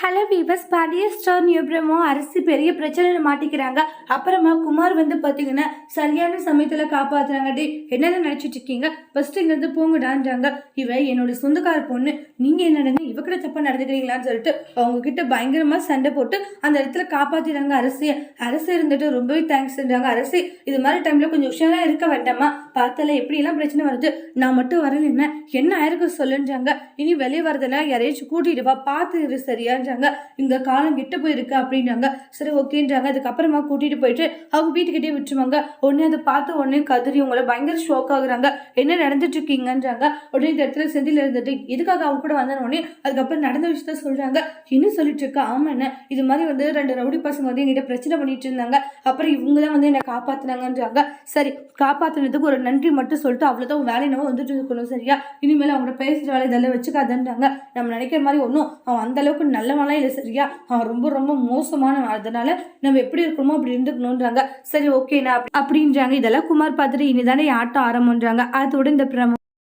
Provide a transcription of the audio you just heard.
Hello viewers Pandiya star new அரசு பெரிய பிரச்சனையில் மாட்டிக்கிறாங்க. அப்புறமா குமார் வந்து பார்த்தீங்கன்னா சரியான சமயத்தில் காப்பாற்றுறாங்க டே என்னென்ன நினச்சிட்டு இருக்கீங்க? ஃபஸ்ட்டு இங்கேருந்து போங்கடான்றாங்க. இவ என்னோட சொந்தக்கார பொண்ணு. நீங்கள் என்னடனே இவ கூட தப்பாக நடந்துக்கிறீங்களான்னு சொல்லிட்டு அவங்கக்கிட்ட பயங்கரமாக சண்டை போட்டு அந்த இடத்துல காப்பாற்றிடுறாங்க அரசியை. அரசு இருந்துட்டு ரொம்பவே தேங்க்ஸ்ன்றாங்க அரசு இது மாதிரி டைமில் கொஞ்சம் உஷாராக இருக்க வேண்டாமா? பார்த்தால எப்படியெல்லாம் பிரச்சனை வருது? நான் மட்டும் வரலன்னா என்ன ஆயிருக்கும் சொல்லுன்றாங்க. இனி வெளியே வரதுன்னா யாரையாச்சும் கூட்டிகிட்டு வா பார்த்து சரியா சரியான்றாங்க இங்கே காலம் கிட்ட போயிருக்கு அப்படின்றாங்க. சரி ஓகேன்றாங்க. அதுக்கப்புறமா கூட்டிட்டு போயிட்டு அவங்க வீட்டுக்கிட்டே விட்டுருவாங்க. உடனே அதை பார்த்து உடனே கதறி உங்களை பயங்கர ஷோக் ஆகுறாங்க. என்ன நடந்துட்டு இருக்கீங்கன்றாங்க. உடனே இந்த இடத்துல செந்தில் இருந்துட்டு எதுக்காக அவங்க கூட வந்த உடனே அதுக்கப்புறம் நடந்த விஷயத்த சொல்றாங்க. என்ன சொல்லிட்டு இருக்கா? ஆமா என்ன? இது மாதிரி வந்து ரெண்டு ரவுடி பசங்க வந்து எங்கிட்ட பிரச்சனை பண்ணிட்டு இருந்தாங்க. அப்புறம் இவங்க தான் வந்து என்னை காப்பாற்றினாங்கன்றாங்க சரி காப்பாத்துனதுக்கு ஒரு நன்றி மட்டும் சொல்லிட்டு அவ்வளோதான் வேலை நம்ம வந்துட்டு இருக்கணும் சரியா? இனிமேல் அவங்க பேசுகிற வேலை இதெல்லாம் வச்சுக்காதன்றாங்க. நம்ம நினைக்கிற மாதிரி ஒன்றும் அவன் அந்த அளவுக்கு நல்ல நல்லவனாம் இல்லை சரியா? அவன் ரொம்ப ரொம்ப மோசமான அதனால நம்ம எப்படி இருக்கணுமோ அப்படி இருந்துக்கணுன்றாங்க சரி ஓகேண்ணா. அப்படின்றாங்க. இதெல்லாம் குமார் பார்த்துட்டு இனிதானே ஆட்டம் ஆரம்பன்றாங்க அதோட இந்த பிரமோ